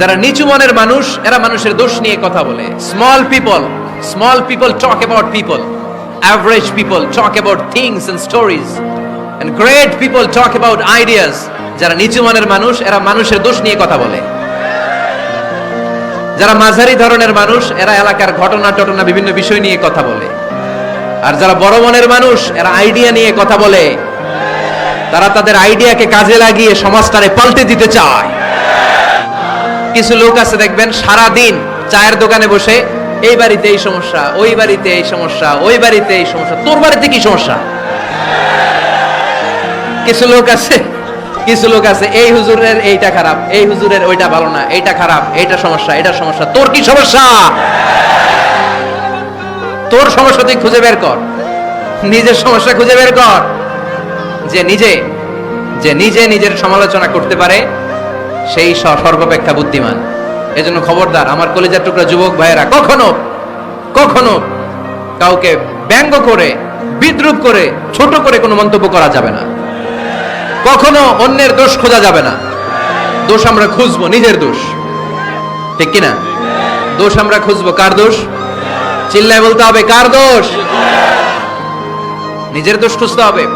যারা নিচু মনের মানুষ, এরা মানুষের দোষ নিয়ে কথা বলে। Small people small people talk about people average people talk about things and stories and great people talk about ideas যারা নিচু মনের মানুষ, এরা মানুষের দোষ নিয়ে কথা বলে। যারা মাঝারি ধরনের মানুষ, এরা এলাকার ঘটনা টটনা বিভিন্ন বিষয় নিয়ে কথা বলে। আর যারা বড় মনের মানুষ, এরা আইডিয়া নিয়ে কথা বলে। তারা তাদের আইডিয়াকে কাজে লাগিয়ে সমাজটারে পাল্টে দিতে চায়। কিছু লোক আছে, দেখবেন সারা দিন চায়ের দোকানে বসে, এই বাড়িতে এই সমস্যা, ওই বাড়িতে এই সমস্যা, ওই বাড়িতে এই সমস্যা, তোর বাড়িতে কি সমস্যা? কিছু লোক আছে, কিছু লোক আছে, এই হুজুরের এইটা খারাপ, এই হুজুরের ওইটা ভালো না, এইটা খারাপ, এইটা সমস্যা এটা সমস্যা, তোর কি সমস্যা? তোর সমস্যা তুই খুঁজে বের কর, নিজের সমস্যা খুঁজে বের কর, যে নিজে যে নিজে নিজের সমালোচনা করতে পারে সেই সর্বাপেক্ষা বুদ্ধিমান। এজন্য খবরদার, আমার কলেজার টুকরা যুবক ভাইয়েরা, কখনো কখনো কাউকে ব্যঙ্গ করে, বিদ্রুপ করে, ছোট করে কোনো মন্তব্য করা যাবে না। কখনো অন্যের দোষ খোঁজা যাবে না। দোষ আমরা খুঁজবো, নিজের দোষ। ঠিক কিনা? দোষ আমরা খুঁজবো, কার দোষ? চিল্লায় বলতে হবে, কার দোষ? নিজের দোষ খুঁজতে হবে।